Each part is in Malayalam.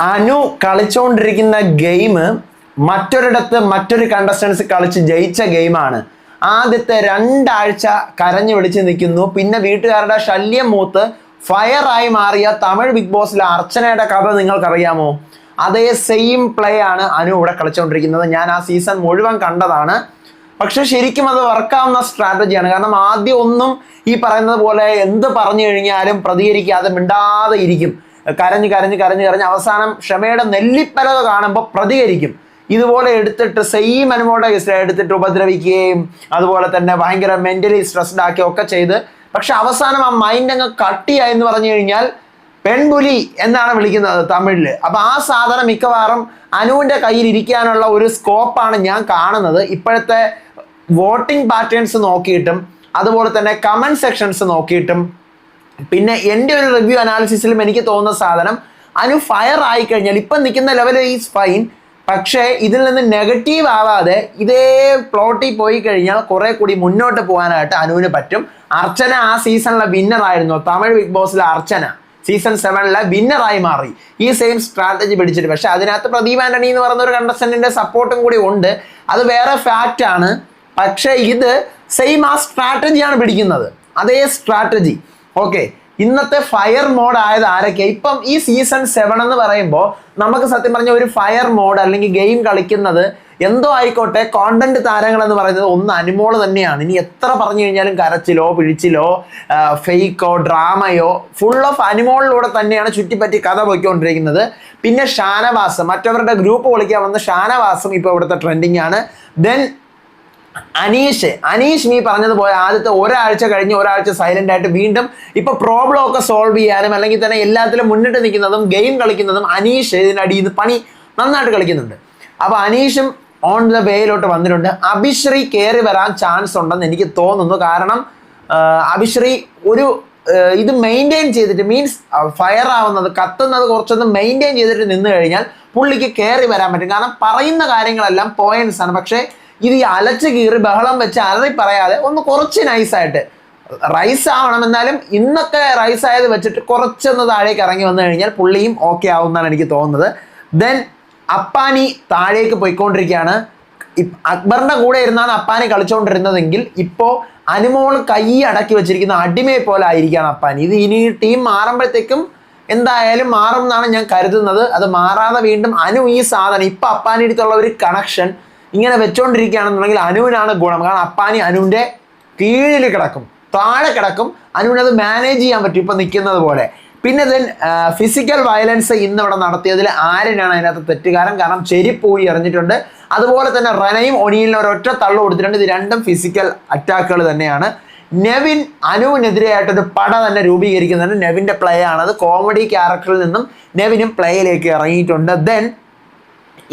അനു കളിച്ചുകൊണ്ടിരിക്കുന്ന ഗെയിം മറ്റൊരിടത്ത് മറ്റൊരു കണ്ടസ്റ്റൻസ് കളിച്ച് ജയിച്ച ഗെയിമാണ്. ആദ്യത്തെ രണ്ടാഴ്ച കരഞ്ഞു വിളിച്ച് നിൽക്കുന്നു. പിന്നെ വീട്ടുകാരുടെ ശല്യം മൂത്ത് ഫയറായി മാറിയ തമിഴ് ബിഗ് ബോസിലെ അർച്ചനയുടെ കഥ നിങ്ങൾക്കറിയാമോ? അതേ സെയിം പ്ലേ ആണ് അനു ഇവിടെ കളിച്ചുകൊണ്ടിരിക്കുന്നത് ഞാൻ ആ സീസൺ മുഴുവൻ കണ്ടതാണ്. പക്ഷെ ശരിക്കും അത് വർക്കാവുന്ന സ്ട്രാറ്റജിയാണ് കാരണം ആദ്യം ഒന്നും ഈ പറയുന്നത് പോലെ എന്ത് പറഞ്ഞു കഴിഞ്ഞാലും പ്രതികരിക്കാതെ മിണ്ടാതെ ഇരിക്കും. കരഞ്ഞ് കരഞ്ഞ് കരഞ്ഞ് കരഞ്ഞ് അവസാനം ക്ഷമയുടെ നെല്ലിപ്പലക കാണുമ്പോൾ പ്രതികരിക്കും. ഇതുപോലെ എടുത്തിട്ട് സെയിം അനുമോടെ എടുത്തിട്ട് ഉപദ്രവിക്കുകയും അതുപോലെ തന്നെ ഭയങ്കര മെന്റലി സ്ട്രെസ്ഡ് ആക്കുകയും ഒക്കെ ചെയ്ത്. പക്ഷെ അവസാനം ആ മൈൻഡ് അങ്ങ് കട്ടിയായി എന്ന് പറഞ്ഞു കഴിഞ്ഞാൽ പെൺപുലി എന്നാണ് വിളിക്കുന്നത് തമിഴിൽ അപ്പൊ ആ സാധനം മിക്കവാറും അനുവിന്റെ കയ്യിൽ ഇരിക്കാനുള്ള ഒരു സ്കോപ്പാണ് ഞാൻ കാണുന്നത്. ഇപ്പോഴത്തെ വോട്ടിംഗ് പാറ്റേൺസ് നോക്കിയിട്ടും അതുപോലെ തന്നെ കമന്റ് സെക്ഷൻസ് നോക്കിയിട്ടും പിന്നെ എന്റെ ഒരു റിവ്യൂ അനാലിസിസിലും എനിക്ക് തോന്നുന്ന സാധനം അനു ഫയർ ആയി കഴിഞ്ഞാൽ ഇപ്പം നിൽക്കുന്ന ലെവൽ ഈസ് ഫൈൻ പക്ഷേ ഇതിൽ നിന്ന് നെഗറ്റീവ് ആവാതെ ഇതേ പ്ലോട്ടിൽ പോയി കഴിഞ്ഞാൽ കുറെ കൂടി മുന്നോട്ട് പോകാനായിട്ട് അനുവിന് പറ്റും. അർച്ചന ആ സീസണിലെ വിന്നർ ആയിരുന്നു. തമിഴ് ബിഗ് ബോസിലെ അർച്ചന സീസൺ സെവനിലെ വിന്നറായി മാറി. ഈ സെയിം സ്ട്രാറ്റജി പിടിച്ചിട്ട്. പക്ഷേ അതിനകത്ത് പ്രദീപ് ആന്റണി എന്ന് പറയുന്ന ഒരു കണ്ടസ്റ്റന്റിന്റെ സപ്പോർട്ടും കൂടി ഉണ്ട്. അത് വേറെ ഫാക്റ്റ് ആണ്. പക്ഷേ ഇത് സെയിം ആ സ്ട്രാറ്റജിയാണ് പിടിക്കുന്നത്. അതേ സ്ട്രാറ്റജി ഓക്കെ ഇന്നത്തെ ഫയർ മോഡ് ആയത് ആരൊക്കെ ഇപ്പം ഈ സീസൺ സെവൻ എന്ന് പറയുമ്പോൾ നമുക്ക് സത്യം പറഞ്ഞ ഒരു ഫയർ മോഡ് അല്ലെങ്കിൽ ഗെയിം കളിക്കുന്നത് എന്തോ ആയിക്കോട്ടെ കോണ്ടന്റ് താരങ്ങൾ എന്ന് പറയുന്നത് ഒന്ന് അനുമോൾ തന്നെയാണ്. ഇനി എത്ര പറഞ്ഞു കഴിഞ്ഞാലും കരച്ചിലോ പിഴിച്ചിലോ ഫേക്കോ ഡ്രാമയോ ഫുൾ ഓഫ് അനുമോളിലൂടെ തന്നെയാണ് ചുറ്റിപ്പറ്റി കഥ പോയിക്കൊണ്ടിരിക്കുന്നത്. പിന്നെ ഷാനവാസം മറ്റവരുടെ ഗ്രൂപ്പ് വിളിക്കാൻ വന്ന ഷാനവാസം ഇപ്പോൾ ഇവിടുത്തെ ട്രെൻഡിങ് ആണ്. ദെൻ അനീഷ് അനീഷ് നീ പറഞ്ഞതുപോലെ ആദ്യത്തെ ഒരാഴ്ച കഴിഞ്ഞ് ഒരാഴ്ച സൈലന്റ് ആയിട്ട് വീണ്ടും ഇപ്പൊ പ്രോബ്ലം ഒക്കെ സോൾവ് ചെയ്യാനും അല്ലെങ്കിൽ തന്നെ എല്ലാത്തിലും മുന്നിട്ട് നിൽക്കുന്നതും ഗെയിം കളിക്കുന്നതും അനീഷ് ഇതിനടിയിൽ നിന്ന് പണി നന്നായിട്ട് കളിക്കുന്നുണ്ട്. അപ്പൊ അനീഷും ഓൺ ദ വേയിലോട്ട് വന്നിട്ടുണ്ട്. അഭിശ്രീ കയറി വരാൻ ചാൻസ് ഉണ്ടെന്ന് എനിക്ക് തോന്നുന്നു. കാരണം അഭിശ്രീ ഒരു ഇത് മെയിന്റെയിൻ ചെയ്തിട്ട് മീൻസ് ഫയർ ആവുന്നത് കത്തുന്നത് കുറച്ചൊന്ന് മെയിന്റെയിൻ ചെയ്തിട്ട് നിന്ന് കഴിഞ്ഞാൽ പുള്ളിക്ക് കയറി വരാൻ പറ്റും. കാരണം പറയുന്ന കാര്യങ്ങളെല്ലാം പോയിന്റ്സ് ആണ്. പക്ഷേ ഇത് ഈ അലച്ച് കീറി ബഹളം വെച്ച് അലറി പറയാതെ ഒന്ന് കുറച്ച് നൈസായിട്ട് റൈസ് ആവണം എന്നാലും ഇന്നൊക്കെ റൈസ് ആയത് വെച്ചിട്ട് കുറച്ചൊന്ന് താഴേക്ക് ഇറങ്ങി വന്നു കഴിഞ്ഞാൽ പുള്ളിയും ഓക്കെ ആവും എന്നാണ് എനിക്ക് തോന്നുന്നത്. ദെൻ അപ്പാനി താഴേക്ക് പോയിക്കൊണ്ടിരിക്കുകയാണ്. അക്ബറിന്റെ കൂടെ ഇരുന്നാണ് അപ്പാനി കളിച്ചുകൊണ്ടിരുന്നതെങ്കിൽ ഇപ്പോൾ അനുമോൾ കൈ അടക്കി വെച്ചിരിക്കുന്ന അടിമയെ പോലെ ആയിരിക്കുകയാണ് അപ്പാനി. ഇത് ഇനി ടീം മാറുമ്പോഴത്തേക്കും എന്തായാലും മാറും എന്നാണ് ഞാൻ കരുതുന്നത്. അത് മാറാതെ വീണ്ടും അനു ഈ സാധനം ഇപ്പൊ അപ്പാനി അടുത്തുള്ള ഒരു കണക്ഷൻ ഇങ്ങനെ വെച്ചോണ്ടിരിക്കുകയാണെന്നുണ്ടെങ്കിൽ അനുവിനാണ് ഗുണം. കാരണം അപ്പാനി അനുവിന്റെ കീഴിൽ കിടക്കും. താഴെ കിടക്കും. അനുവിനത് മാനേജ് ചെയ്യാൻ പറ്റും. ഇപ്പം നിൽക്കുന്നത് പോലെ. പിന്നെ ദെൻ ഫിസിക്കൽ വയലൻസ് ഇന്ന് ഇവിടെ നടത്തിയതിൽ ആരനാണ് അതിനകത്ത് തെറ്റുകാരൻ കാരണം ചെരിപ്പൂഴി എറിഞ്ഞിട്ടുണ്ട്. അതുപോലെ തന്നെ റനയും ഒനിയിലിനും ഒരൊറ്റ തള്ളു കൊടുത്തിട്ടുണ്ട്. ഇത് രണ്ടും ഫിസിക്കൽ അറ്റാക്കുകൾ തന്നെയാണ്. നെവിൻ അനുവിനെതിരെയായിട്ടൊരു പട തന്നെ രൂപീകരിക്കുന്നുണ്ട്. നെവിന്റെ പ്ലേ ആണ്. അത് കോമഡി ക്യാരക്ടറിൽ നിന്നും നെവിനും പ്ലേയിലേക്ക് ഇറങ്ങിയിട്ടുണ്ട്. ദെൻ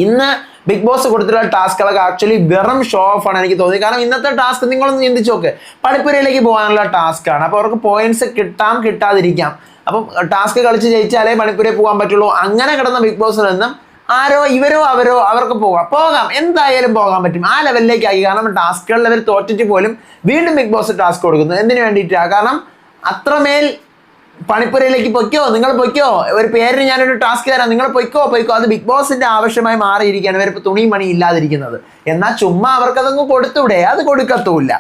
ഇന്ന് ബിഗ് ബോസ് കൊടുത്തിട്ടുള്ള ടാസ്കുകളൊക്കെ ആക്ച്വലി വെറും ഷോ ഓഫ് ആണ് എനിക്ക് തോന്നിയത്. കാരണം ഇന്നത്തെ ടാസ്ക് നിങ്ങളൊന്ന് ചിന്തിച്ചു നോക്ക്. പണിപ്പുരയിലേക്ക് പോകാനുള്ള ടാസ്ക് ആണ് അപ്പോൾ അവർക്ക് പോയിന്റ്സ് കിട്ടാം കിട്ടാതിരിക്കാം. അപ്പം ടാസ്ക് കളിച്ച് ജയിച്ചാലേ പണിപ്പുരയിൽ പോകാൻ പറ്റുള്ളൂ. അങ്ങനെ കിടന്ന ബിഗ് ബോസിൽ നിന്നും ആരോ ഇവരോ അവരോ അവർക്ക് പോകാം. പോകാം. എന്തായാലും പോകാൻ പറ്റും. ആ ലെവലിലേക്ക് ആയി. കാരണം ടാസ്കുകളിൽ അവർ തോറ്റിട്ട് പോലും വീണ്ടും ബിഗ് ബോസ് ടാസ്ക് കൊടുക്കുന്നു. എന്തിനു വേണ്ടിയിട്ടാണ് കാരണം അത്രമേൽ പണിപ്പുരയിലേക്ക് പൊയ്ക്കോ നിങ്ങൾ പൊയ്ക്കോ. ഒരു പേരിന് ഞാനൊരു ടാസ്ക് തരാം നിങ്ങൾ പൊയ്ക്കോ പൊയ്ക്കോ. അത് ബിഗ് ബോസിന്റെ ആവശ്യമായി മാറിയിരിക്കുകയാണ്. ഇവരിപ്പോൾ തുണിയും മണി ഇല്ലാതിരിക്കുന്നത്. എന്നാൽ ചുമ്മാ അവർക്കതങ്ങ് കൊടുത്തൂടെ അത് കൊടുക്കത്തുമില്ല.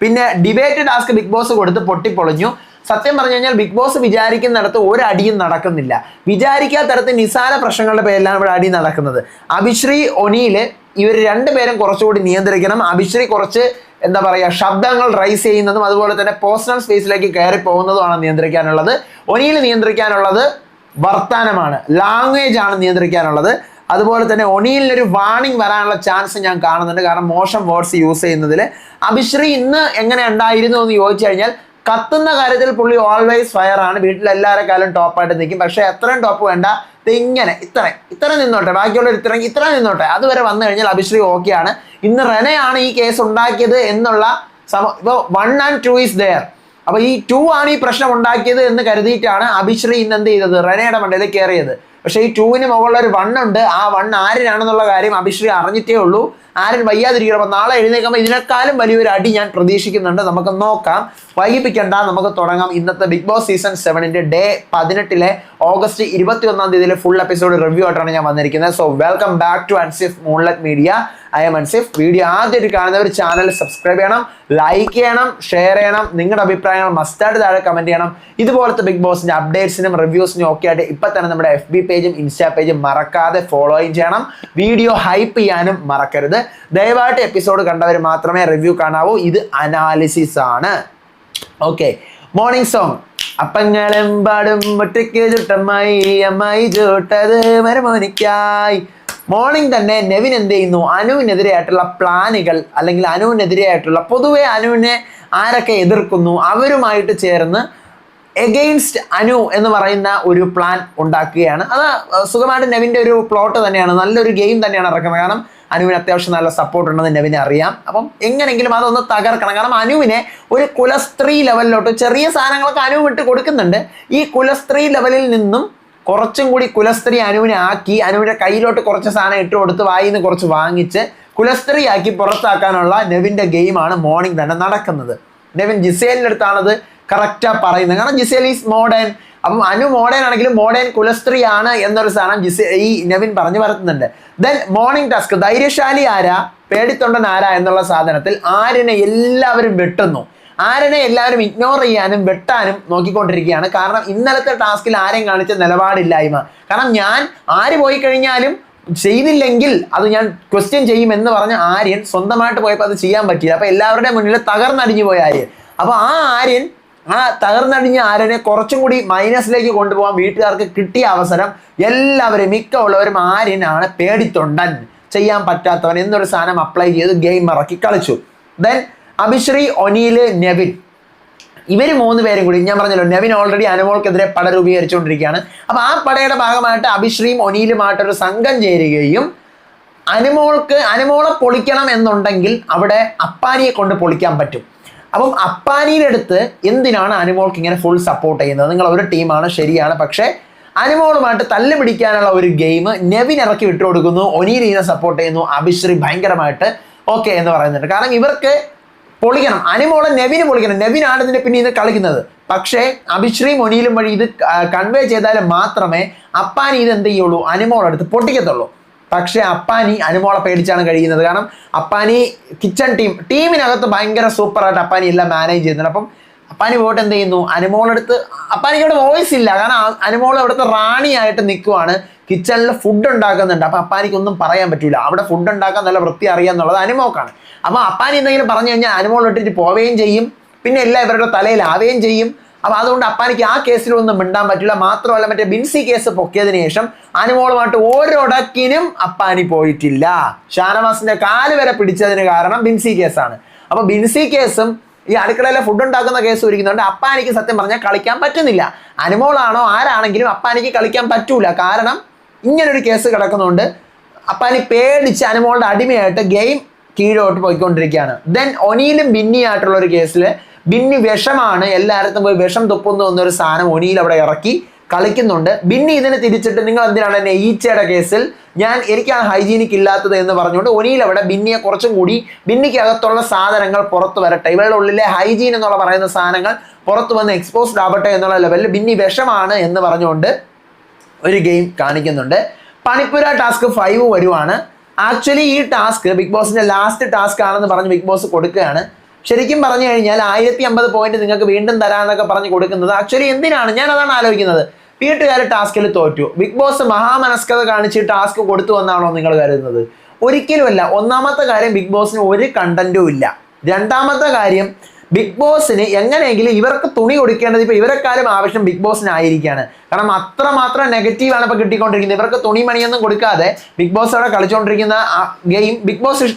പിന്നെ ഡിബേറ്റ് ടാസ്ക് ബിഗ് ബോസ് കൊടുത്ത് പൊട്ടിപ്പൊളിഞ്ഞു. സത്യം പറഞ്ഞു കഴിഞ്ഞാൽ ബിഗ് ബോസ് വിചാരിക്കുന്നിടത്ത് ഒരടിയും നടക്കുന്നില്ല. വിചാരിക്കാത്ത തരത്തിൽ നിസാര പ്രശ്നങ്ങളുടെ പേരിലാണ് ഇവിടെ അടി നടക്കുന്നത്. അഭിശ്രീ ഒനിയിൽ ഇവർ രണ്ടുപേരും കുറച്ചുകൂടി നിയന്ത്രിക്കണം. അഭിശ്രീ കുറച്ച് എന്താ പറയുക ശബ്ദങ്ങൾ റൈസ് ചെയ്യുന്നതും അതുപോലെ തന്നെ പേഴ്സണൽ സ്പേസിലേക്ക് കയറി പോകുന്നതുമാണ് നിയന്ത്രിക്കാനുള്ളത്. ഒനിയിൽ നിയന്ത്രിക്കാനുള്ളത് വർത്താനമാണ് ലാംഗ്വേജ് ആണ് നിയന്ത്രിക്കാനുള്ളത്. അതുപോലെ തന്നെ ഒനിയിലിനൊരു വാണിംഗ് വരാനുള്ള ചാൻസ് ഞാൻ കാണുന്നുണ്ട്. കാരണം മോശം വേർഡ്സ് യൂസ് ചെയ്യുന്നതിൽ അഭിശ്രീ ഇന്ന് എങ്ങനെ ഉണ്ടായിരുന്നു എന്ന് ചോദിച്ചു കഴിഞ്ഞാൽ കത്തുന്ന കാര്യത്തിൽ പുള്ളി ഓൾവേസ് ഫയർ ആണ്. വീട്ടിൽ എല്ലാവരെക്കാളും ടോപ്പായിട്ട് നിൽക്കും. പക്ഷേ എത്രയും ടോപ്പ് വേണ്ട. ഇങ്ങനെ ഇത്രയും ഇത്ര നിന്നോട്ടെ ബാക്കിയുള്ളവർ ഇത്രയും ഇത്ര നിന്നോട്ടെ. അതുവരെ വന്നു കഴിഞ്ഞാൽ അഭിശ്രീ ഓക്കെയാണ്. ഇന്ന് റെനയാണ് ഈ കേസ് ഉണ്ടാക്കിയത് എന്നുള്ള ഇപ്പോൾ one and two is there അപ്പോൾ ഈ ടു ആണ് ഈ പ്രശ്നം ഉണ്ടാക്കിയത് എന്ന് കരുതിയിട്ടാണ് അഭിശ്രീ ഇന്ന് എന്ത് ചെയ്തത്? റെനയുടെ മണ്ടയിൽ കയറിയത്. പക്ഷേ ഈ ടൂവിന് മുകളിൽ ഒരു വൺ ഉണ്ട്. ആ വൺ ആരിനാണെന്നുള്ള കാര്യം അഭിശ്രീ അറിഞ്ഞിട്ടേ ഉള്ളൂ. ആരും വയ്യാതിരിക്കണം നാളെ എഴുന്നേക്കുമ്പോൾ ഇതിനേക്കാളും വലിയൊരു അടി ഞാൻ പ്രതീക്ഷിക്കുന്നുണ്ട്. നമുക്ക് നോക്കാം. വൈകിപ്പിക്കണ്ട നമുക്ക് തുടങ്ങാം. ഇന്നത്തെ ബിഗ് ബോസ് സീസൺ സെവനിന്റെ ഡേ പതിനെട്ടിലെ ഓഗസ്റ്റ് ഇരുപത്തി ഒന്നാം തീയതിയിലെ ഫുൾ എപ്പിസോഡ് റിവ്യൂ ആയിട്ടാണ് ഞാൻ വന്നിരിക്കുന്നത്. So welcome back to Ansif Moonlit media I'm Ansif video ആദ്യമായിട്ട് കാണുന്നവർ ചാനൽ സബ്സ്ക്രൈബ് ചെയ്യണം ലൈക്ക് ചെയ്യണം ഷെയർ ചെയ്യണം. നിങ്ങളുടെ അഭിപ്രായങ്ങൾ മസ്റ്റായിട്ട് താഴെ കമന്റ് ചെയ്യണം. ഇതുപോലത്തെ ബിഗ് ബോസിന്റെ അപ്ഡേറ്റ്സിനും റിവ്യൂസിനും ഒക്കെ ആയിട്ട് ഇപ്പൊ തന്നെ നമ്മുടെ എഫ് ബി പേജും ഇൻസ്റ്റാ പേജും മറക്കാതെ ഫോളോയും ചെയ്യണം. വീഡിയോ ഹൈപ്പ് ചെയ്യാനും മറക്കരുത്. ദയവായിട്ട് എപ്പിസോഡ് കണ്ടവർ മാത്രമേ റിവ്യൂ കാണാവൂ. ഇത് അനാലിസിസ് ആണ്. ഓക്കെ മോർണിംഗ് സോങ് അപ്പങ്ങളും പാടും ഒറ്റയ്ക്ക് ചുട്ടമ്മായി അമ്മായി ചൂട്ടത് മരമോനിക്കായി. മോർണിംഗ് തന്നെ നെവിൻ എന്ത് ചെയ്യുന്നു? അനുവിനെതിരെയായിട്ടുള്ള പ്ലാനുകൾ അല്ലെങ്കിൽ അനുവിനെതിരെയായിട്ടുള്ള പൊതുവെ അനുവിനെ ആരൊക്കെ എതിർക്കുന്നു? അവരുമായിട്ട് ചേർന്ന് എഗെയിൻസ്റ്റ് അനു എന്ന് പറയുന്ന ഒരു പ്ലാൻ ഉണ്ടാക്കുകയാണ്. അത് സുഖമായിട്ട് നെവിന്റെ ഒരു പ്ലോട്ട് തന്നെയാണ്. നല്ലൊരു ഗെയിം തന്നെയാണ് ഇറക്കുന്നത്. കാരണം അനുവിന് അത്യാവശ്യം നല്ല സപ്പോർട്ട് ഉണ്ടെന്ന് നെവിനെ അറിയാം. അപ്പം എങ്ങനെങ്കിലും അതൊന്ന് തകർക്കണം. കാരണം അനുവിനെ ഒരു കുലസ്ത്രീ ലെവലിലോട്ട് ചെറിയ സാധനങ്ങളൊക്കെ അനുവ് വിട്ട് കൊടുക്കുന്നുണ്ട്. ഈ കുലസ്ത്രീ ലെവലിൽ നിന്നും കുറച്ചും കൂടി കുലസ്ത്രീ അനുവിനെ ആക്കി അനുവിന്റെ കയ്യിലോട്ട് കുറച്ച് സാധനം ഇട്ട് കൊടുത്ത് വായിൽ നിന്ന് കുറച്ച് വാങ്ങിച്ച് കുലസ്ത്രീ ആക്കി പുറത്താക്കാനുള്ള നെവിന്റെ ഗെയിമാണ് മോർണിംഗ് തന്നെ നടക്കുന്നത്. നെവിൻ ജിസേലിന്റെ അടുത്താണത് കറക്റ്റാ പറയുന്നത്. കാരണം ജിസേൽ ഈസ് മോഡേൺ അപ്പം അനു മോഡേൺ ആണെങ്കിലും മോഡേൺ കുലസ്ത്രീ ആണ് എന്നൊരു സാധനം ജിസേ ഈ നെവിൻ പറഞ്ഞു വരുത്തുന്നുണ്ട്. ദെൻ മോർണിംഗ് ടാസ്ക് ധൈര്യശാലി ആരാ? പേടിത്തൊണ്ടൻ ആരാ എന്നുള്ള സാധനത്തിൽ ആരിനെ എല്ലാവരും വെട്ടുന്നു. ആരനെ എല്ലാവരും ഇഗ്നോർ ചെയ്യാനും വെട്ടാനും നോക്കിക്കൊണ്ടിരിക്കുകയാണ്. കാരണം ഇന്നലത്തെ ടാസ്കിൽ ആരെയും കാണിച്ച നിലപാടില്ലായ്മ. കാരണം ഞാൻ ആര് പോയി കഴിഞ്ഞാലും ചെയ്തില്ലെങ്കിൽ അത് ഞാൻ ക്വസ്റ്റ്യൻ ചെയ്യും എന്ന് പറഞ്ഞ ആര്യൻ സ്വന്തമായിട്ട് പോയപ്പോൾ അത് ചെയ്യാൻ പറ്റിയില്ല. അപ്പൊ എല്ലാവരുടെ മുന്നിൽ തകർന്നടിഞ്ഞു പോയ ആര്യൻ. അപ്പൊ ആ ആര്യൻ ആ തകർന്നടിഞ്ഞ ആര്യനെ കുറച്ചും കൂടി മൈനസിലേക്ക് കൊണ്ടുപോകാൻ വീട്ടുകാർക്ക് കിട്ടിയ അവസരം എല്ലാവരും മിക്ക ഉള്ളവരും ആര്യനാണ് പേടിത്തൊണ്ടൻ. ചെയ്യാൻ പറ്റാത്തവൻ എന്നൊരു സാധനം അപ്ലൈ ചെയ്ത് ഗെയിം ഇറക്കി കളിച്ചു. ദെൻ അഭിശ്രീ ഒനീൽ നെവിൻ. ഇവർ മൂന്ന് പേരും കൂടി ഞാൻ പറഞ്ഞല്ലോ നെവിൻ ഓൾറെഡി അനുമോൾക്കെതിരെ പട രൂപീകരിച്ചുകൊണ്ടിരിക്കുകയാണ്. അപ്പൊ ആ പടയുടെ ഭാഗമായിട്ട് അഭിശ്രീയും ഒനീലുമായിട്ടൊരു സംഘം ചേരുകയും അനുമോൾക്ക് അനുമോളെ പൊളിക്കണം എന്നുണ്ടെങ്കിൽ അവിടെ അപ്പാനിയെ കൊണ്ട് പൊളിക്കാൻ പറ്റും. അപ്പം അപ്പാനിയുടെ അടുത്ത് എന്തിനാണ് അനുമോൾക്ക് ഇങ്ങനെ ഫുൾ സപ്പോർട്ട് ചെയ്യുന്നത്? നിങ്ങൾ ഒരു ടീമാണ് ശരിയാണ്. പക്ഷേ അനുമോളുമായിട്ട് തല്ല് പിടിക്കാനുള്ള ഒരു ഗെയിം നെവിൻ ഇറക്കി വിട്ടു കൊടുക്കുന്നു. ഒനീലിനെ സപ്പോർട്ട് ചെയ്യുന്നു. അഭിശ്രീ ഭയങ്കരമായിട്ട് ഓക്കെ എന്ന് പറയുന്നുണ്ട്. കാരണം ഇവർക്ക് പൊളിക്കണം. അനുമോളെ നെവിന് പൊളിക്കണം. നെവിനാണ് ഇതിന്റെ പിന്നെ ഇത് കളിക്കുന്നത്. പക്ഷേ അഭിശ്രീയും ഒനിയിലും വഴി ഇത് കൺവേ ചെയ്താൽ മാത്രമേ അപ്പാനി ഇത് എന്ത് ചെയ്യുള്ളൂ? അനുമോളെടുത്ത് പൊട്ടിക്കത്തുള്ളൂ. പക്ഷേ അപ്പാനി അനുമോളെ പേടിച്ചാണ് കഴിയുന്നത്. കാരണം അപ്പാനി കിച്ചൺ ടീം ടീമിനകത്ത് ഭയങ്കര സൂപ്പറായിട്ട് അപ്പാനി എല്ലാം മാനേജ് ചെയ്യുന്നുണ്ട്. അപ്പം അപ്പാനി പോയിട്ട് എന്ത് ചെയ്യുന്നു? അനുമോളെടുത്ത് അപ്പാനിക്ക് അവിടെ വോയിസ് ഇല്ല. കാരണം അനുമോൾ അവിടുത്തെ റാണിയായിട്ട് നിൽക്കുവാണ്. കിച്ചണിൽ ഫുഡ് ഉണ്ടാക്കുന്നുണ്ട്. അപ്പോൾ അപ്പാനിക്ക് ഒന്നും പറയാൻ പറ്റില്ല അവിടെ ഫുഡ് ഉണ്ടാക്കാൻ നല്ല വൃത്തി അറിയാന്നുള്ളത് അനുമോക്കാണ്. അപ്പോൾ അപ്പാനി എന്തെങ്കിലും പറഞ്ഞു കഴിഞ്ഞാൽ അനുമോൾ ഇട്ടിട്ട് പോവുകയും ചെയ്യും. പിന്നെ എല്ലാം ഇവരുടെ തലയിലാവുകയും ചെയ്യും. അപ്പൊ അതുകൊണ്ട് അപ്പാനിക്ക് ആ കേസിലൊന്നും മിണ്ടാൻ പറ്റില്ല. മാത്രമല്ല മറ്റേ ബിൻസി കേസ് പൊക്കിയതിനു ശേഷം അനുമോളുമായിട്ട് ഓരോടക്കിനും അപ്പാനി പോയിട്ടില്ല. ഷാനവാസിന്റെ കാൽ വരെ പിടിച്ചതിന് കാരണം ബിൻസി കേസാണ്. അപ്പോൾ ബിൻസി കേസും ഈ അടുക്കളയിലെ ഫുഡ് ഉണ്ടാക്കുന്ന കേസ് ഒരുക്കുന്നുണ്ട്. അപ്പാനിക്ക് സത്യം പറഞ്ഞാൽ കളിക്കാൻ പറ്റുന്നില്ല. അനുമോളാണോ ആരാണെങ്കിലും അപ്പാനിക്ക് കളിക്കാൻ പറ്റൂല. കാരണം ഇങ്ങനൊരു കേസ് കിടക്കുന്നുണ്ട്. അപ്പാനി പേടിച്ച് അനുമോളുടെ അടിമയായിട്ട് ഗെയിം കീഴോട്ട് പോയിക്കൊണ്ടിരിക്കുകയാണ്. ദെൻ ഒനിയിലും ബിന്നിയായിട്ടുള്ള ഒരു കേസിൽ ബിന്നി വിഷമാണ്. എല്ലായിടത്തും പോയി വിഷം തുപ്പുന്നു എന്നൊരു സാധനം ഒനിയിൽ അവിടെ ഇറക്കി കളിക്കുന്നുണ്ട്. ബിന്നി ഇതിനെ തിരിച്ചിട്ട് നിങ്ങൾ എന്തിനാണ് എന്നെ ഈച്ചയുടെ കേസിൽ ഞാൻ എനിക്ക് ആ ഹൈജീനിക് ഇല്ലാത്തത് എന്ന് പറഞ്ഞുകൊണ്ട് ഒനിയിൽ അവിടെ ബിന്നിയെ കുറച്ചും കൂടി ബിന്നിക്ക് അകത്തുള്ള സാധനങ്ങൾ പുറത്തു വരട്ടെ. ഇവരുടെ ഉള്ളിലെ ഹൈജീൻ എന്നുള്ള പറയുന്ന സാധനങ്ങൾ പുറത്തു വന്ന് എക്സ്പോസ്ഡ് ആവട്ടെ എന്നുള്ള ലെവലിൽ ബിന്നി വിഷമാണ് എന്ന് പറഞ്ഞുകൊണ്ട് ഒരു ഗെയിം കാണിക്കുന്നുണ്ട്. പണിപ്പുര ടാസ്ക് ഫൈവ് വരുവാണ്. ആക്ച്വലി ഈ ടാസ്ക് ബിഗ് ബോസിന്റെ ലാസ്റ്റ് ടാസ്ക് ആണെന്ന് പറഞ്ഞ് ബിഗ് ബോസ് കൊടുക്കുകയാണ്. ശരിക്കും പറഞ്ഞു കഴിഞ്ഞാൽ ആയിരത്തി അമ്പത് പോയിന്റ് നിങ്ങൾക്ക് വീണ്ടും തരാമെന്നൊക്കെ പറഞ്ഞ് കൊടുക്കുന്നത് ആക്ച്വലി എന്തിനാണ്? ഞാൻ അതാണ് ആലോചിക്കുന്നത്. വീട്ടുകാർ ടാസ്കിൽ തോറ്റു. ബിഗ് ബോസ് മഹാമനസ്കത കാണിച്ച് ടാസ്ക് കൊടുത്തു എന്നാണോ നിങ്ങൾ കരുതുന്നത്? ഒരിക്കലുമല്ല. ഒന്നാമത്തെ കാര്യം ബിഗ് ബോസിന് ഒരു കണ്ടന്റും ഇല്ല. രണ്ടാമത്തെ കാര്യം ബിഗ് ബോസിന് എങ്ങനെയെങ്കിലും ഇവർക്ക് തുണി കൊടുക്കേണ്ടത് ഇപ്പൊ ഇവരെക്കാളും ആവശ്യം ബിഗ് ബോസിനായിരിക്കുകയാണ് കാരണം അത്രമാത്രം നെഗറ്റീവാണ് ഇപ്പൊ കിട്ടിക്കൊണ്ടിരിക്കുന്നത്. ഇവർക്ക് തുണി മണിയൊന്നും കൊടുക്കാതെ ബിഗ് ബോസ് അവിടെ കളിച്ചുകൊണ്ടിരിക്കുന്ന ഗെയിം ബിഗ് ബോസ്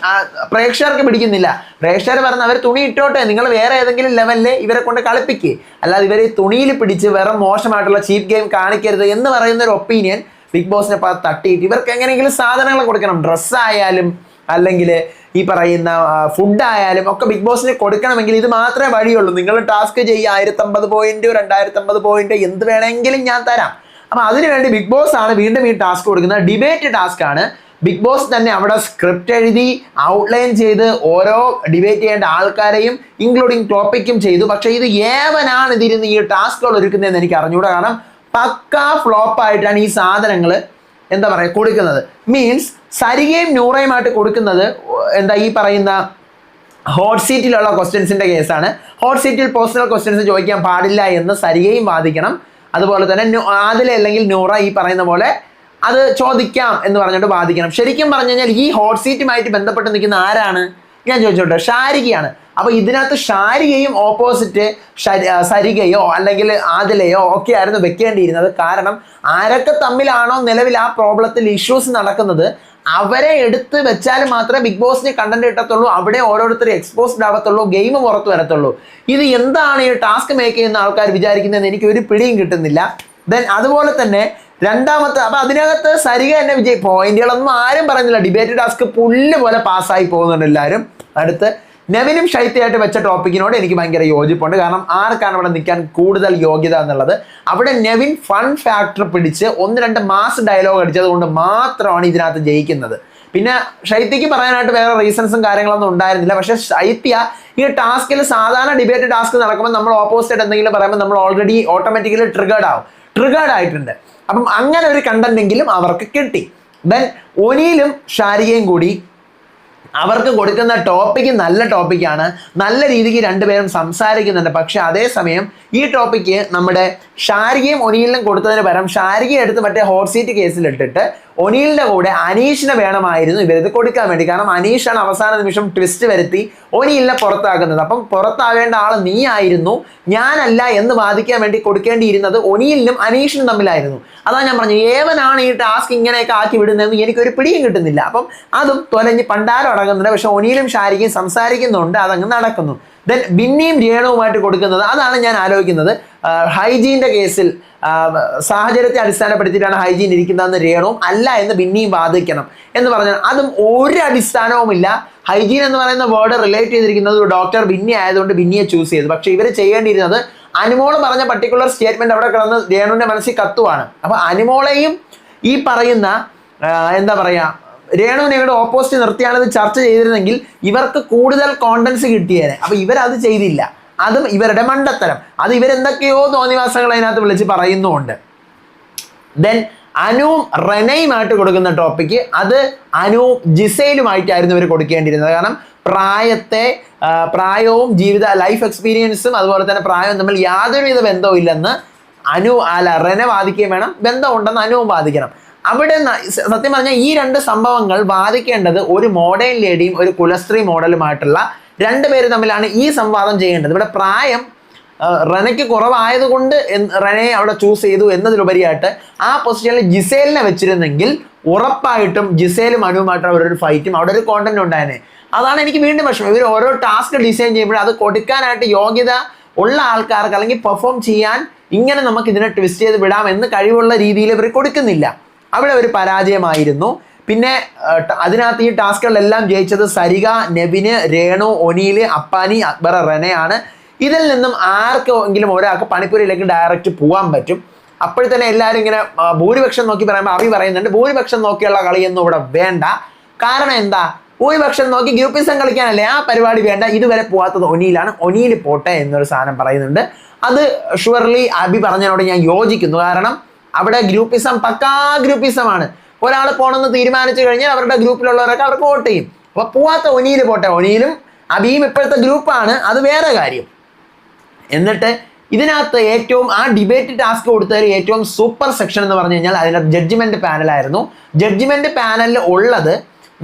പ്രേക്ഷകർക്ക് പിടിക്കുന്നില്ല. പ്രേക്ഷകർ പറഞ്ഞ അവർ തുണി ഇട്ടോട്ടെ നിങ്ങൾ വേറെ ഏതെങ്കിലും ലെവലിൽ ഇവരെ കൊണ്ട് കളിപ്പിക്കുക അല്ലാതെ ഇവരെ തുണിയിൽ പിടിച്ച് വേറെ മോശമായിട്ടുള്ള ചീപ്പ് ഗെയിം കാണിക്കരുത് എന്ന് പറയുന്ന ഒരു ഒപ്പീനിയൻ ബിഗ് ബോസിനെ തട്ടിയിട്ട് ഇവർക്ക് എങ്ങനെയെങ്കിലും സാധനങ്ങൾ കൊടുക്കണം. ഡ്രസ്സായാലും അല്ലെങ്കിൽ ഈ പറയുന്ന ഫുഡ് ആയാലും ഒക്കെ ബിഗ് ബോസിന് കൊടുക്കണമെങ്കിൽ ഇത് മാത്രമേ വഴിയുള്ളൂ. നിങ്ങൾ ടാസ്ക് ചെയ്യുക ആയിരത്തമ്പത് പോയിന്റ് രണ്ടായിരത്തമ്പത് പോയിന്റ് എന്ത് വേണമെങ്കിലും ഞാൻ തരാം. അപ്പം അതിനുവേണ്ടി ബിഗ് ബോസ് ആണ് വീണ്ടും ഈ ടാസ്ക് കൊടുക്കുന്നത്. ഡിബേറ്റ് ടാസ്ക് ആണ്. ബിഗ് ബോസ് തന്നെ അവിടെ സ്ക്രിപ്റ്റ് എഴുതി ഔട്ട്ലൈൻ ചെയ്ത് ഓരോ ഡിബേറ്റ് ചെയ്യേണ്ട ആൾക്കാരെയും ഇൻക്ലൂഡിങ് ടോപ്പിക്കും ചെയ്തു. പക്ഷേ ഇത് ഏവനാണ് ഇതിരുന്ന് ഈ ടാസ്കുകൾ ഒരുക്കുന്നതെന്ന് എനിക്ക് അറിഞ്ഞുകൂടാ കാരണം പക്കാ ഫ്ലോപ്പായിട്ടാണ് ഈ സാധനങ്ങൾ എന്താ പറയുക കൊടുക്കുന്നത്. മീൻസ് സരികയും നൂറയുമായിട്ട് കൊടുക്കുന്നത് എന്താ ഈ പറയുന്ന ഹോട്ട് സീറ്റിലുള്ള ക്വസ്റ്റ്യൻസിന്റെ കേസാണ് ഹോട്ട് സീറ്റിൽ പേഴ്സണൽ ക്വസ്റ്റ്യൻസ് ചോദിക്കാൻ പാടില്ല എന്ന് സരികയും വാദിക്കണം. അതുപോലെ തന്നെ ആദില അല്ലെങ്കിൽ നൂറ ഈ പറയുന്ന പോലെ അത് ചോദിക്കാം എന്ന് പറഞ്ഞിട്ട് വാദിക്കണം. ശരിക്കും പറഞ്ഞു കഴിഞ്ഞാൽ ഈ ഹോട്ട് സീറ്റുമായിട്ട് ബന്ധപ്പെട്ട് നിൽക്കുന്ന ആരാണ്? ഞാൻ ചോദിച്ചോട്ടെ ഷാരികയാണ് അപ്പൊ ഇതിനകത്ത് ഷാരികയും ഓപ്പോസിറ്റ് സരികയോ അല്ലെങ്കിൽ ആദിലയോ ഒക്കെ ആയിരുന്നു വെക്കേണ്ടിയിരുന്നത്. കാരണം ആരൊക്കെ തമ്മിലാണോ നിലവിൽ ആ പ്രോബ്ലത്തിൽ ഇഷ്യൂസ് നടക്കുന്നത് അവരെ എടുത്ത് വെച്ചാൽ മാത്രമേ ബിഗ് ബോസിന് കണ്ടന്റ് കിട്ടത്തുള്ളൂ. അവിടെ ഓരോരുത്തർ എക്സ്പോസ്ഡ് ആവത്തുള്ളൂ ഗെയിം പുറത്ത് വരത്തുള്ളൂ. ഇത് എന്താണ് ഈ ടാസ്ക് മേക്ക് ചെയ്യുന്ന ആൾക്കാർ വിചാരിക്കുന്നതെന്ന് എനിക്ക് ഒരു പിടിയും കിട്ടുന്നില്ല. ദെൻ അതുപോലെ തന്നെ രണ്ടാമത്തെ അപ്പൊ അതിനകത്ത് സരിക തന്നെ വിജയ്. പോയിന്റുകളൊന്നും ആരും പറഞ്ഞില്ല. ഡിബേറ്റ് ടാസ്ക് പുല്ല് പോലെ പാസ്സായി പോകുന്നുണ്ട് എല്ലാവരും. അടുത്ത് നെവിനും ശൈത്യമായിട്ട് വെച്ച ടോപ്പിക്കിനോട് എനിക്ക് ഭയങ്കര യോജിപ്പുണ്ട്. കാരണം ആർക്കാണ് അവിടെ നിൽക്കാൻ കൂടുതൽ യോഗ്യത എന്നുള്ളത്? അവിടെ നെവിൻ ഫൺ ഫാക്ടർ പിടിച്ച് ഒന്ന് രണ്ട് മാസ് ഡയലോഗ് അടിച്ചത് കൊണ്ട് മാത്രമാണ് ഇതിനകത്ത് ജയിക്കുന്നത്. പിന്നെ ശൈത്യക്ക് പറയാനായിട്ട് വേറെ റീസൺസും കാര്യങ്ങളൊന്നും ഉണ്ടായിരുന്നില്ല. പക്ഷെ ശൈത്യ ഈ ടാസ്കിൽ സാധാരണ ഡിബേറ്റ് ടാസ്ക് നടക്കുമ്പോൾ നമ്മൾ ഓപ്പോസിറ്റ് എന്തെങ്കിലും പറയുമ്പോൾ നമ്മൾ ഓൾറെഡി ഓട്ടോമാറ്റിക്കലി ട്രിഗേർഡ് ആവും. ട്രിഗേർഡ് ആയിട്ടുണ്ട്. അപ്പം അങ്ങനെ ഒരു കണ്ടന്റെങ്കിലും അവർക്ക് കിട്ടി. ദെൻ ഒനിയിലും ഷാരികയും കൂടി അവർക്ക് കൊടുക്കുന്ന ടോപ്പിക്ക് നല്ല ടോപ്പിക്കാണ് നല്ല രീതിക്ക് രണ്ടുപേരും സംസാരിക്കുന്നുണ്ട്. പക്ഷെ അതേസമയം ഈ ടോപ്പിക്ക് നമ്മുടെ ഷാരികയും ഒനീലിനും കൊടുത്തതിന് പകരം ഷാരിക എടുത്ത് മറ്റേ ഹോട്ട് സീറ്റ് കേസിലിട്ടിട്ട് ഒനീലിന്റെ കൂടെ അനീഷിനെ വേണമായിരുന്നു ഇവരിത് കൊടുക്കാൻ വേണ്ടി. കാരണം അനീഷാണ് അവസാന നിമിഷം ട്വിസ്റ്റ് വരുത്തി ഒനീലിനെ പുറത്താക്കുന്നത്. അപ്പം പുറത്താകേണ്ട ആൾ നീ ആയിരുന്നു. ഞാനല്ല എന്ന് വാദിക്കാൻ വേണ്ടി കൊടുക്കേണ്ടിയിരുന്നത് ഒനീലിനും അനീഷിനും തമ്മിലായിരുന്നു. അതാ ഞാൻ പറഞ്ഞു ഏവനാണ് ഈ ടാസ്ക് ഇങ്ങനെയൊക്കെ ആക്കി വിടുന്നതെന്ന് എനിക്കൊരു പിടിയും കിട്ടുന്നില്ല. അപ്പം അതും തൊലഞ്ഞ് പണ്ടാരം അടങ്ങുന്നുണ്ട്. പക്ഷെ ഒനിയിലും ഷാരിക്കും സംസാരിക്കുന്നുണ്ട് അതങ്ങ് നടക്കുന്നു. ദെൻ ബിന്നിയും രേണുവുമായിട്ട് കൊടുക്കുന്നത് അതാണ് ഞാൻ ആലോചിക്കുന്നത്. ഹൈജീന്റെ കേസിൽ സാഹചര്യത്തെ അടിസ്ഥാനപ്പെടുത്തിയിട്ടാണ് ഹൈജീൻ ഇരിക്കുന്നതെന്ന് രേണുവും അല്ല എന്ന് ബിന്നിയും വാദിക്കണം എന്ന് പറഞ്ഞാൽ അതും ഒരു അടിസ്ഥാനവുമില്ല. ഹൈജീൻ എന്ന് പറയുന്ന വേർഡ് റിലേറ്റ് ചെയ്തിരിക്കുന്നത് ഡോക്ടർ ബിന്നി ആയതുകൊണ്ട് ബിന്നിയെ ചൂസ് ചെയ്തു. പക്ഷേ ഇവർ ചെയ്യേണ്ടിയിരുന്നത് അനുമോൾ പറഞ്ഞ പർട്ടിക്കുലർ സ്റ്റേറ്റ്മെന്റ് അവിടെ കിടന്ന് രേണുവിന്റെ മനസ്സിൽ കത്തുവാണ്. അപ്പൊ അനുമോളെയും ഈ പറയുന്ന എന്താ പറയാ രേണുവിനെ ഇവിടെ ഓപ്പോസിറ്റ് നിർത്തിയാണ് ഇത് ചർച്ച ചെയ്തിരുന്നെങ്കിൽ ഇവർക്ക് കൂടുതൽ കോണ്ടൻസ് കിട്ടിയേനെ. അപ്പൊ ഇവരത് ചെയ്തില്ല. അതും ഇവരുടെ മണ്ടത്തരം. അത് ഇവരെന്തൊക്കെയോ തോന്നിവാസങ്ങൾ അതിനകത്ത് വിളിച്ച് പറയുന്നുമുണ്ട്. ദെൻ അനുവും റെനയുമായിട്ട് കൊടുക്കുന്ന ടോപ്പിക്ക് അത് അനുവും ജിസയിലുമായിട്ടായിരുന്നു ഇവർ കൊടുക്കേണ്ടിയിരുന്നത്. കാരണം പ്രായത്തെ പ്രായവും ജീവിത ലൈഫ് എക്സ്പീരിയൻസും അതുപോലെ തന്നെ പ്രായവും തമ്മിൽ യാതൊരുവിധ ബന്ധവും ഇല്ലെന്ന് അനു അല്ല റെന വാദിക്കുകയും വേണം. ബന്ധമുണ്ടെന്ന് അനുവും വാദിക്കണം. അവിടെ സത്യം പറഞ്ഞാൽ ഈ രണ്ട് സംഭവങ്ങൾ വാദിക്കേണ്ടത് ഒരു മോഡേൺ ലേഡിയും ഒരു കുലസ്ത്രീ മോഡലുമായിട്ടുള്ള രണ്ടുപേര് തമ്മിലാണ് ഈ സംവാദം ചെയ്യേണ്ടത്. ഇവിടെ പ്രായം റെനയ്ക്ക് കുറവായതുകൊണ്ട് കൊണ്ട് റനയെ അവിടെ ചൂസ് ചെയ്തു എന്നതിലുപരിയായിട്ട് ആ പൊസിഷനിൽ ജിസേലിനെ വെച്ചിരുന്നെങ്കിൽ ഉറപ്പായിട്ടും ജിസേലും അനുവുമായിട്ട് അവിടെ ഒരു ഫൈറ്റും അവിടെ ഒരു കോണ്ടന്റ് ഉണ്ടായേനെ. അതാണ് എനിക്ക് വീണ്ടും വിഷമം. ഇവർ ഓരോ ടാസ്ക് ഡിസൈൻ ചെയ്യുമ്പോൾ അത് കൊടുക്കാനായിട്ട് യോഗ്യത ഉള്ള ആൾക്കാർക്ക് അല്ലെങ്കിൽ പെർഫോം ചെയ്യാൻ ഇങ്ങനെ നമുക്ക് ഇതിനെ ട്വിസ്റ്റ് ചെയ്ത് വിടാം എന്ന് കഴിവുള്ള രീതിയിൽ ഇവർ കൊടുക്കുന്നില്ല. അവിടെ ഒരു പരാജയമായിരുന്നു. പിന്നെ അതിനകത്ത് ഈ ടാസ്കുകളിലെല്ലാം ജയിച്ചത് സരിക നെബിന് രേണു ഒനീൽ അപ്പാനി അക്ബർ റെനയാണ്. ഇതിൽ നിന്നും ആർക്കെങ്കിലും ഒരാൾക്ക് പണിപ്പുരയിലേക്ക് ഡയറക്റ്റ് പോകാൻ പറ്റും. അപ്പോഴത്തന്നെ എല്ലാവരും ഇങ്ങനെ ഭൂരിപക്ഷം നോക്കി പറയുമ്പോൾ അവി പറയുന്നുണ്ട് ഭൂരിപക്ഷം നോക്കിയുള്ള കളിയൊന്നും ഇവിടെ വേണ്ട. കാരണം എന്താ? ഭൂരിപക്ഷം നോക്കി ഗ്രൂപ്പിസം കളിക്കാനല്ലേ ആ പരിപാടി വേണ്ട. ഇതുവരെ പോകാത്തത് ഒനിയിലാണ്. ഒനിയിൽ പോട്ടെ എന്നൊരു സാധനം പറയുന്നുണ്ട്. അത് ഷുവർലി അബി പറഞ്ഞതിനോട് ഞാൻ യോജിക്കുന്നു. കാരണം അവിടെ ഗ്രൂപ്പിസം പക്കാ ഗ്രൂപ്പിസമാണ്. ഒരാൾ പോകണമെന്ന് തീരുമാനിച്ചു കഴിഞ്ഞാൽ അവരുടെ ഗ്രൂപ്പിലുള്ളവരൊക്കെ അവർക്ക് വോട്ട് ചെയ്യും. അപ്പോൾ പോവാത്ത ഒനിയിൽ പോട്ടെ. ഒനിയിലും അബിയും ഇപ്പോഴത്തെ ഗ്രൂപ്പാണ്. അത് വേറെ കാര്യം. എന്നിട്ട് ഇതിനകത്ത് ഏറ്റവും ആ ഡിബേറ്റ് ടാസ്ക് കൊടുത്തതിൽ ഏറ്റവും സൂപ്പർ സെക്ഷൻ എന്ന് പറഞ്ഞു കഴിഞ്ഞാൽ അതിനകത്ത് ജഡ്ജ്മെന്റ് പാനലായിരുന്നു ജഡ്ജ്മെന്റ് പാനലിൽ ഉള്ളത്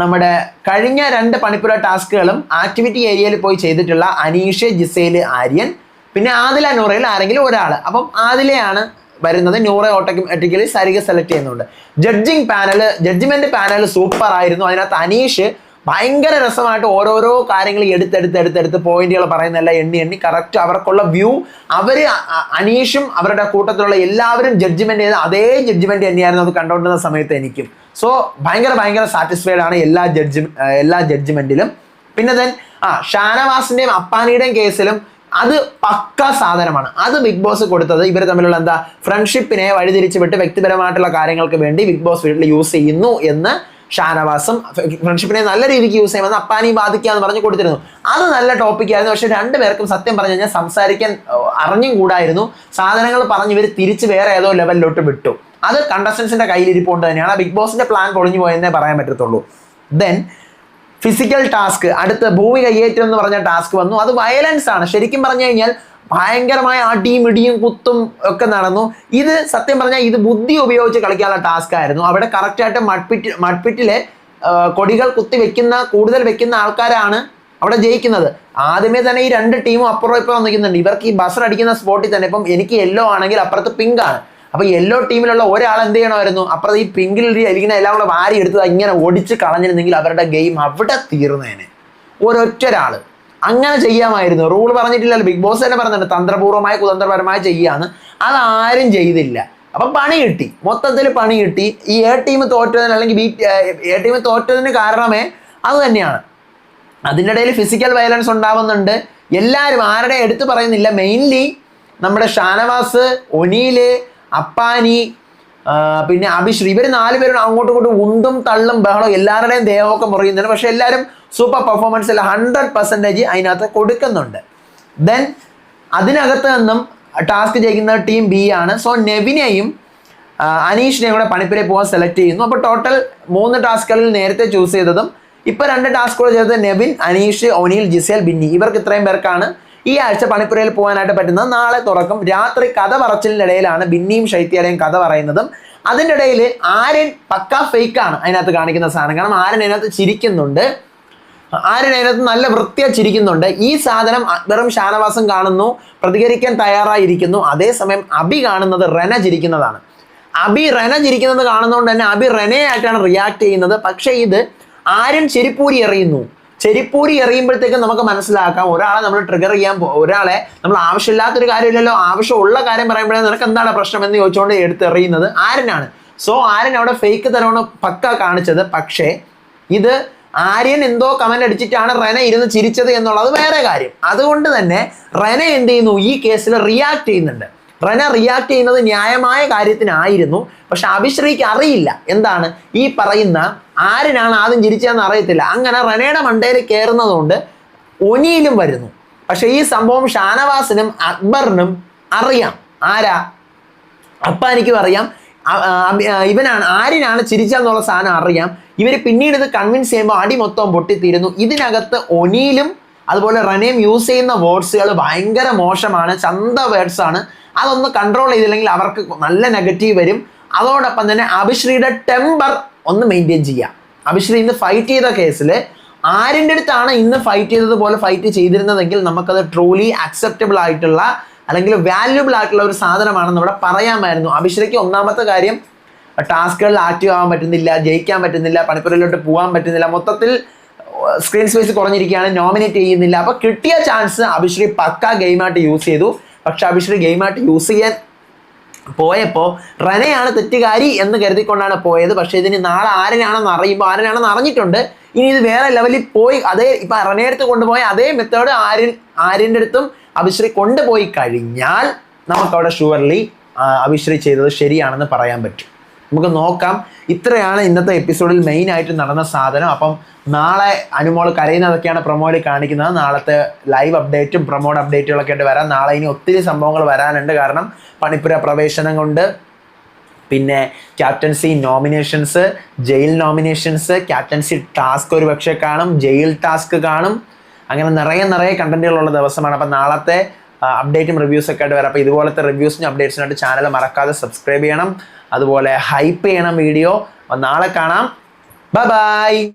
നമ്മുടെ കഴിഞ്ഞ രണ്ട് പണിപ്പുര ടാസ്കുകളും ആക്ടിവിറ്റി ഏരിയയിൽ പോയി ചെയ്തിട്ടുള്ള അനീഷ് ജിസേൽ ആര്യൻ പിന്നെ ആദില നൂറയിൽ ആരെങ്കിലും ഒരാൾ. അപ്പം ആദിലയാണ് വരുന്നത് ന്യൂറ ഓട്ടോമാറ്റിക്കലി സരിക സെലക്ട് ചെയ്യുന്നുണ്ട്. Judging panel judgement panel super ആയിരുന്നു. അതിനകത്ത് അനീഷ് ഭയങ്കര രസമായിട്ട് ഓരോരോ കാര്യങ്ങൾ എടുത്തെടുത്ത് എടുത്തെടുത്ത് പോയിന്റുകൾ പറയുന്നല്ല എണ്ണി എണ്ണി കറക്റ്റ് അവർക്കുള്ള വ്യൂ അവർ അനീഷും അവരുടെ കൂട്ടത്തിലുള്ള എല്ലാവരും ജഡ്ജ്മെന്റ് ചെയ്ത അതേ ജഡ്ജ്മെന്റ് തന്നെയായിരുന്നു അത് കണ്ടുകൊണ്ടിരുന്ന സമയത്ത് എനിക്കും. സോ ഭയങ്കര ഭയങ്കര സാറ്റിസ്ഫൈഡ് ആണ് എല്ലാ ജഡ്ജ് എല്ലാ ജഡ്ജ്മെന്റിലും പിന്നെ ദെൻ ആ ഷാനവാസിന്റെയും അപ്പാനിയുടെയും കേസിലും അത് പക്ക സാധനമാണ്. അത് ബിഗ് ബോസ് കൊടുത്തത് ഇവർ തമ്മിലുള്ള എന്താ ഫ്രണ്ട്ഷിപ്പിനെ വഴിതിരിച്ച് വിട്ട് വ്യക്തിപരമായിട്ടുള്ള കാര്യങ്ങൾക്ക് വേണ്ടി ബിഗ് ബോസ് വീട്ടിൽ യൂസ് ചെയ്യുന്നു എന്ന് ഷാനവാസും ഫ്രണ്ട്ഷിപ്പിനെ നല്ല രീതിക്ക് യൂസ് ചെയ്യുമെന്ന് അപ്പാനി ബാധിക്കാന്ന് പറഞ്ഞു കൊടുത്തിരുന്നു. അത് നല്ല ടോപ്പിക്കായിരുന്നു പക്ഷെ രണ്ടുപേർക്കും സത്യം പറഞ്ഞു കഴിഞ്ഞാൽ സംസാരിക്കാൻ അറിഞ്ഞും കൂടായിരുന്നു. സാധനങ്ങൾ പറഞ്ഞു ഇവർ തിരിച്ച് വേറെ ഏതോ ലെവലിലോട്ട് വിട്ടു. അത് കണ്ടസ്റ്റൻസിന്റെ കയ്യിലിരിപ്പുണ്ട് തന്നെയാണ്. ബിഗ് ബോസിന്റെ പ്ലാൻ പൊളിഞ്ഞു പോയെന്നേ പറയാൻ പറ്റത്തുള്ളൂ. ദെൻ ഫിസിക്കൽ ടാസ്ക് അടുത്ത് ഭൂമി കയ്യേറ്റം എന്ന് പറഞ്ഞ ടാസ്ക് വന്നു. അത് വയലൻസ് ആണ്. ശരിക്കും പറഞ്ഞു കഴിഞ്ഞാൽ ഭയങ്കരമായ അടിയും ഇടിയും കുത്തും ഒക്കെ നടന്നു. ഇത് സത്യം പറഞ്ഞാൽ ഇത് ബുദ്ധി ഉപയോഗിച്ച് കളിക്കാനുള്ള ടാസ്ക് ആയിരുന്നു. അവിടെ കറക്റ്റായിട്ട് മഡ്പിറ്റ് മഡ്പിറ്റിലെ കൊടികൾ കുത്തി വെക്കുന്ന കൂടുതൽ വെക്കുന്ന ആൾക്കാരാണ് അവിടെ ജയിക്കുന്നത്. ആദ്യമേ തന്നെ ഈ രണ്ട് ടീമും അപ്പുറം ഇപ്പുറം നിൽക്കുന്നുണ്ട്. ഇവർക്ക് ഈ ബസർ അടിക്കുന്ന സ്പോട്ടിൽ തന്നെ ഇപ്പം എനിക്ക് യെല്ലോ ആണെങ്കിൽ അപ്പുറത്ത് പിങ്ക് ആണ്. അപ്പൊ യെല്ലോ ടീമിലുള്ള ഒരാൾ എന്ത് ചെയ്യണമായിരുന്നു? അപ്പുറത്ത് ഈ പിങ്കിൽ ഇരിക്കുന്ന എല്ലാം കൂടെ വാരി എടുത്ത് ഇങ്ങനെ ഓടിച്ച് കളഞ്ഞിരുന്നെങ്കിൽ അവരുടെ ഗെയിം അവിടെ തീർന്നേനെ. ഒരൊറ്റ ഒരാൾ. അങ്ങനെ ചെയ്യാമായിരുന്നു. റൂൾ പറഞ്ഞിട്ടില്ലല്ലോ. ബിഗ് ബോസ് തന്നെ പറഞ്ഞിട്ടുണ്ട്. തന്ത്രപൂർവമായ കുതന്ത്രപരമായ ചെയ്യാന്ന്. അതാരും ചെയ്തില്ല. അപ്പം പണി കിട്ടി. മൊത്തത്തിൽ പണി കിട്ടി. ഈ എ ടീം തോറ്റതിന് അല്ലെങ്കിൽ ബി എ ടീം തോറ്റതിന് കാരണമേ അത് തന്നെയാണ്. അതിന്റെ ഇടയിൽ ഫിസിക്കൽ വയലൻസ് ഉണ്ടാവുന്നുണ്ട്. എല്ലാവരും ആരുടെ എടുത്തു പറയുന്നില്ല. മെയിൻലി നമ്മുടെ ഷാനവാസ് ഒനീൽ അപ്പാനി പിന്നെ അഭിശ്രീ ഇവർ നാല് പേരും അങ്ങോട്ടും ഇങ്ങോട്ടും ഉണ്ടും തള്ളും ബഹളം എല്ലാവരുടെയും ദേഹമൊക്കെ മുറിയുന്നുണ്ട് പക്ഷേ എല്ലാവരും സൂപ്പർ പെർഫോമൻസ് അല്ല ഹൺഡ്രഡ് പെർസെന്റേജ് അതിനകത്ത് കൊടുക്കുന്നുണ്ട്. ദെൻ അതിനകത്ത് നിന്നും ടാസ്ക് ചെയ്യുന്ന ടീം ബി ആണ്. സോ നെവിനെയും അനീഷിനെയും കൂടെ പണിപ്പുരെ പോകാൻ സെലക്ട് ചെയ്യുന്നു. അപ്പോൾ ടോട്ടൽ മൂന്ന് ടാസ്കുകളിൽ നേരത്തെ ചൂസ് ചെയ്തതും ഇപ്പോൾ രണ്ട് ടാസ്കുകൾ ചെയ്തത് നെവിൻ അനീഷ് ഒനീൽ ജിസേൽ ബിന്നി. ഇവർക്ക് ഇത്രയും പേർക്കാണ് ഈ ആഴ്ച പണിപ്പുരയിൽ പോകാനായിട്ട് പറ്റുന്നത് നാളെ തുറക്കും. രാത്രി കഥ പറച്ചിലിനിടയിലാണ് ബിന്നിയും ശൈത്യാലയും കഥ പറയുന്നതും. അതിന്റെ ഇടയിൽ ആര്യൻ പക്ക ഫേക്കാണ് അതിനകത്ത് കാണിക്കുന്ന സാധനം. കാരണം ആര്യൻ അതിനകത്ത് ചിരിക്കുന്നുണ്ട്. ആര്യൻ അതിനകത്ത് നല്ല വൃത്തിയാ ചിരിക്കുന്നുണ്ട്. ഈ സാധനം വെറും ഷാനവാസം കാണുന്നു പ്രതികരിക്കാൻ തയ്യാറായിരിക്കുന്നു. അതേസമയം അബി കാണുന്നത് റെന ചിരിക്കുന്നതാണ്. അബി റെന ചിരിക്കുന്നത് കാണുന്നതുകൊണ്ട് തന്നെ അബി റെനയായിട്ടാണ് റിയാക്ട് ചെയ്യുന്നത്. പക്ഷേ ഇത് ആര്യൻ ചെരിപ്പൂരി എറിയുന്നു. ചെരിപ്പൂരി എറിയുമ്പോഴത്തേക്കും നമുക്ക് മനസ്സിലാക്കാം. ഒരാളെ നമ്മൾ ട്രിഗർ ചെയ്യാൻ ഒരാളെ നമ്മൾ ആവശ്യമില്ലാത്തൊരു കാര്യമില്ലല്ലോ. ആവശ്യമുള്ള കാര്യം പറയുമ്പോഴേ നിനക്ക് എന്താണ് പ്രശ്നം എന്ന് ചോദിച്ചുകൊണ്ട് എടുത്തെറിയുന്നത് ആര്യനാണ്. സോ ആര്യൻ അവിടെ ഫേക്ക് തരമാണ് പക്ക കാണിച്ചത്. പക്ഷേ ഇത് ആര്യൻ എന്തോ കമന്റ് അടിച്ചിട്ടാണ് റെന ഇരുന്ന് ചിരിച്ചത് എന്നുള്ളത് വേറെ കാര്യം. അതുകൊണ്ട് തന്നെ റെന എന്ത് ചെയ്യുന്നു? ഈ കേസിൽ റിയാക്ട് ചെയ്യുന്നുണ്ട്. റെന റിയാക്ട് ചെയ്യുന്നത് ന്യായമായ കാര്യത്തിനായിരുന്നു. പക്ഷെ അഭിശ്രീക്ക് അറിയില്ല. എന്താണ്? ഈ പറയുന്ന ആരിനാണ് ആദ്യം ചിരിച്ചതെന്ന് അറിയത്തില്ല. അങ്ങനെ റനയുടെ മണ്ടയിൽ കയറുന്നതുകൊണ്ട് ഒനിയിലും വരുന്നു. പക്ഷെ ഈ സംഭവം ഷാനവാസിനും അക്ബറിനും അറിയാം. ആരാ? അപ്പാനിക്കും അറിയാം. ഇവനാണ് ആരിനാണ് ചിരിച്ചെന്നുള്ള സാധനം അറിയാം. ഇവർ പിന്നീട് ഇത് കൺവിൻസ് ചെയ്യുമ്പോൾ അടി മൊത്തം പൊട്ടിത്തീരുന്നു. ഇതിനകത്ത് ഒനിയിലും അതുപോലെ റനയും യൂസ് ചെയ്യുന്ന വേർഡ്സുകൾ ഭയങ്കര മോശമാണ്. ചന്ത വേർഡ്സ് ആണ്. അതൊന്ന് കൺട്രോൾ ചെയ്തില്ലെങ്കിൽ അവർക്ക് നല്ല നെഗറ്റീവ് വരും. അതോടൊപ്പം തന്നെ അഭിശ്രീയുടെ ടെമ്പർ ഒന്ന് മെയിന്റെയിൻ ചെയ്യാം. അഭിശ്രീ ഇന്ന് ഫൈറ്റ് ചെയ്ത കേസിൽ ആരിന്റെ അടുത്താണ് ഇന്ന് ഫൈറ്റ് ചെയ്തതുപോലെ ഫൈറ്റ് ചെയ്തിരുന്നതെങ്കിൽ നമുക്കത് ട്രൂലി അക്സെപ്റ്റബിൾ ആയിട്ടുള്ള അല്ലെങ്കിൽ വാല്യുബിൾ ആയിട്ടുള്ള ഒരു സാധനമാണെന്ന് ഇവിടെ പറയാമായിരുന്നു. അഭിശ്രീക്ക് ഒന്നാമത്തെ കാര്യം ടാസ്കുകളിൽ ആക്റ്റീവ് ആവാൻ പറ്റുന്നില്ല ജയിക്കാൻ പറ്റുന്നില്ല പണിപ്പുരയിലോട്ട് പോകാൻ പറ്റുന്നില്ല. മൊത്തത്തിൽ സ്ക്രീൻ സ്പേസ് കുറഞ്ഞിരിക്കുകയാണ് നോമിനേറ്റ് ചെയ്യുന്നില്ല. അപ്പോൾ കിട്ടിയ ചാൻസ് അഭിശ്രീ പക്ക ഗെയിമായിട്ട് യൂസ് ചെയ്തു. പക്ഷെ അഭിഷേക് ഗെയിമായിട്ട് യൂസ് ചെയ്യാൻ പോയപ്പോൾ റനയാണ് തെറ്റുകാരി എന്ന് കരുതിക്കൊണ്ടാണ് പോയത്. പക്ഷേ ഇതിന് നാളെ ആരനാണെന്ന് അറിയുമ്പോൾ ആരനാണെന്ന് അറിഞ്ഞിട്ടുണ്ട്. ഇനി ഇത് വേറെ ലെവലിൽ പോയി അതേ ഇപ്പം റനയെ അടുത്ത് കൊണ്ടുപോയ അതേ മെത്തേഡ് ആര്യൻ ആര്യന്റെ അടുത്തും അഭിശ്രീ കൊണ്ടുപോയി കഴിഞ്ഞാൽ നമുക്കവിടെ ഷുവർലി അഭിശ്രീ ചെയ്തത് ശരിയാണെന്ന് പറയാൻ പറ്റും. നമുക്ക് നോക്കാം. ഇത്രയാണ് ഇന്നത്തെ എപ്പിസോഡിൽ മെയിൻ ആയിട്ട് നടന്ന സാധനം. അപ്പം നാളെ അനുമോൾ കരയുന്നതൊക്കെയാണ് പ്രൊമോയിൽ കാണിക്കുന്നത്. നാളത്തെ ലൈവ് അപ്ഡേറ്റും പ്രൊമോഡ് അപ്ഡേറ്റുകളൊക്കെ ആയിട്ട് വരാം. നാളെ ഇനി ഒത്തിരി സംഭവങ്ങൾ വരാനുണ്ട്. കാരണം പണിപ്പുര പ്രവേശനം കൊണ്ട് പിന്നെ captaincy nominations jail nominations captaincy task ഒരു പക്ഷേ കാണും ജയിൽ ടാസ്ക് കാണും. അങ്ങനെ നിറയെ നിറയെ കണ്ടന്റുകളുള്ള ദിവസമാണ്. അപ്പം നാളത്തെ അപ്ഡേറ്റും റിവ്യൂസൊക്കെ ആയിട്ട് വരാം. അപ്പോൾ ഇതുപോലത്തെ റിവ്യൂസിനും അപ്ഡേറ്റ്സിനായിട്ട് ചാനൽ മറക്കാതെ സബ്സ്ക്രൈബ് ചെയ്യണം. അതുപോലെ ഹൈപ്പ് ചെയ്യണം വീഡിയോ നാളെ കാണാം. Bye bye